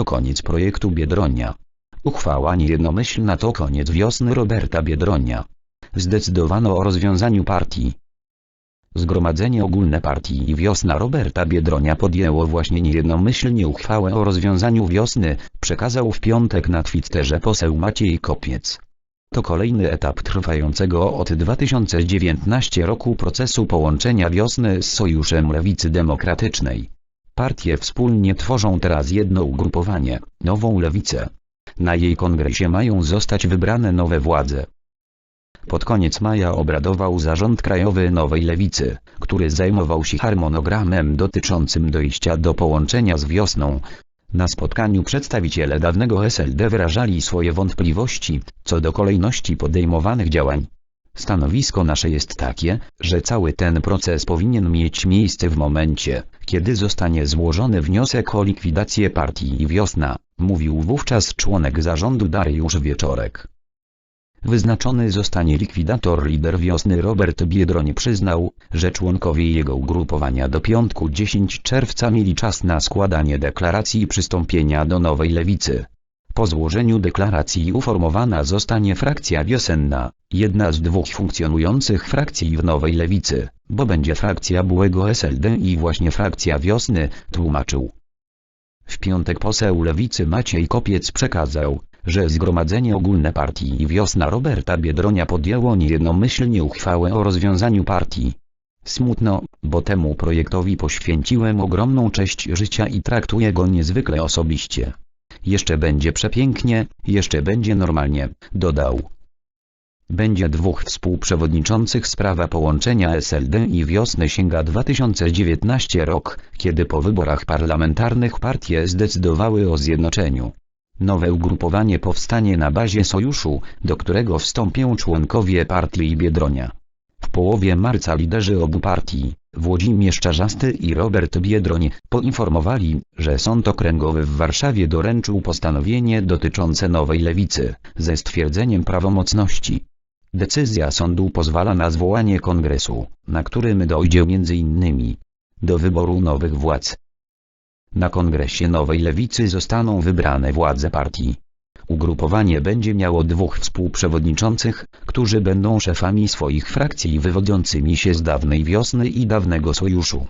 To koniec projektu Biedronia. Uchwała niejednomyślna to koniec wiosny Roberta Biedronia. Zdecydowano o rozwiązaniu partii. Zgromadzenie Ogólne Partii i Wiosna Roberta Biedronia podjęło właśnie niejednomyślnie uchwałę o rozwiązaniu wiosny, przekazał w piątek na Twitterze poseł Maciej Kopiec. To kolejny etap trwającego od 2019 roku procesu połączenia wiosny z Sojuszem Lewicy Demokratycznej. Partie wspólnie tworzą teraz jedno ugrupowanie, Nową Lewicę. Na jej kongresie mają zostać wybrane nowe władze. Pod koniec maja obradował Zarząd Krajowy Nowej Lewicy, który zajmował się harmonogramem dotyczącym dojścia do połączenia z wiosną. Na spotkaniu przedstawiciele dawnego SLD wyrażali swoje wątpliwości, co do kolejności podejmowanych działań. Stanowisko nasze jest takie, że cały ten proces powinien mieć miejsce w momencie, kiedy zostanie złożony wniosek o likwidację partii Wiosna, mówił wówczas członek zarządu Dariusz Wieczorek. Wyznaczony zostanie likwidator lider wiosny Robert Biedroń przyznał, że członkowie jego ugrupowania do piątku 10 czerwca mieli czas na składanie deklaracji przystąpienia do nowej lewicy. Po złożeniu deklaracji uformowana zostanie frakcja wiosenna, jedna z dwóch funkcjonujących frakcji w nowej lewicy, bo będzie frakcja byłego SLD i właśnie frakcja wiosny, tłumaczył. W piątek poseł lewicy Maciej Kopiec przekazał, że Zgromadzenie Ogólne Partii Wiosna Roberta Biedronia podjęło niejednomyślnie uchwałę o rozwiązaniu partii. Smutno, bo temu projektowi poświęciłem ogromną część życia i traktuję go niezwykle osobiście. Jeszcze będzie przepięknie, jeszcze będzie normalnie, dodał. Będzie dwóch współprzewodniczących sprawa połączenia SLD i wiosny sięga 2019 rok, kiedy po wyborach parlamentarnych partie zdecydowały o zjednoczeniu. Nowe ugrupowanie powstanie na bazie sojuszu, do którego wstąpią członkowie partii Biedronia. W połowie marca liderzy obu partii, Włodzimierz Czarzasty i Robert Biedroń, poinformowali, że Sąd Okręgowy w Warszawie doręczył postanowienie dotyczące nowej lewicy, ze stwierdzeniem prawomocności. Decyzja sądu pozwala na zwołanie kongresu, na którym dojdzie m.in. do wyboru nowych władz. Na kongresie Nowej Lewicy zostaną wybrane władze partii. Ugrupowanie będzie miało dwóch współprzewodniczących, którzy będą szefami swoich frakcji wywodzącymi się z dawnej wiosny i dawnego sojuszu.